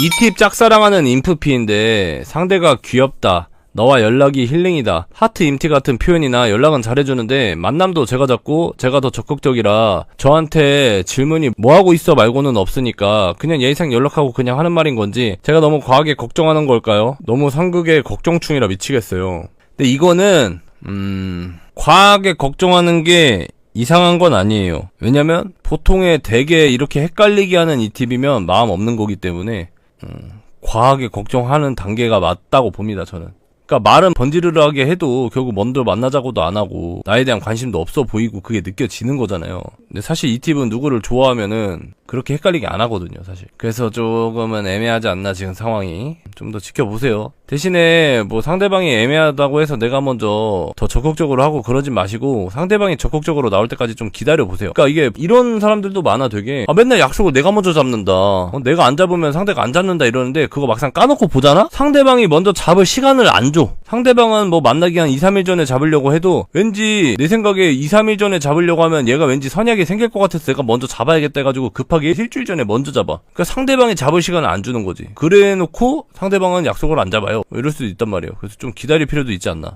이 팁 짝사랑하는 인프피인데 상대가 귀엽다. 너와 연락이 힐링이다. 하트 임티 같은 표현이나 연락은 잘해주는데 만남도 제가 잡고 제가 더 적극적이라 저한테 질문이 뭐하고 있어 말고는 없으니까 그냥 예의상 연락하고 그냥 하는 말인 건지 제가 너무 과하게 걱정하는 걸까요? 너무 상극에 걱정충이라 미치겠어요. 근데 이거는 음 과하게 걱정하는 게 이상한 건 아니에요. 왜냐면 보통의 대개 이렇게 헷갈리게 하는 이 팁이면 마음 없는 거기 때문에 음, 과하게 걱정하는 단계가 맞다고 봅니다, 저는. 그러니까 말은 번지르르하게 해도 결국 먼저 만나자고도 안 하고 나에 대한 관심도 없어 보이고 그게 느껴지는 거잖아요. 근데 사실 이 팁은 누구를 좋아하면은 그렇게 헷갈리게 안 하거든요, 사실. 그래서 조금은 애매하지 않나 지금 상황이 좀 더 지켜보세요. 대신에 뭐 상대방이 애매하다고 해서 내가 먼저 더 적극적으로 하고 그러진 마시고 상대방이 적극적으로 나올 때까지 좀 기다려 보세요. 그러니까 이게 이런 사람들도 많아 되게 아 맨날 약속을 내가 먼저 잡는다. 어, 내가 안 잡으면 상대가 안 잡는다 이러는데 그거 막상 까놓고 보잖아? 상대방이 먼저 잡을 시간을 안 줘. 상대방은 뭐 만나기 한 2, 3일 전에 잡으려고 해도 왠지 내 생각에 2, 3일 전에 잡으려고 하면 얘가 왠지 선약이 생길 것 같아서 내가 먼저 잡아야겠다 해가지고 급하게 일주일 전에 먼저 잡아. 그러니까 상대방이 잡을 시간을 안 주는 거지. 그래 놓고 상대방은 약속을 안 잡아요. 뭐 이럴 수도 있단 말이에요. 그래서 좀 기다릴 필요도 있지 않나.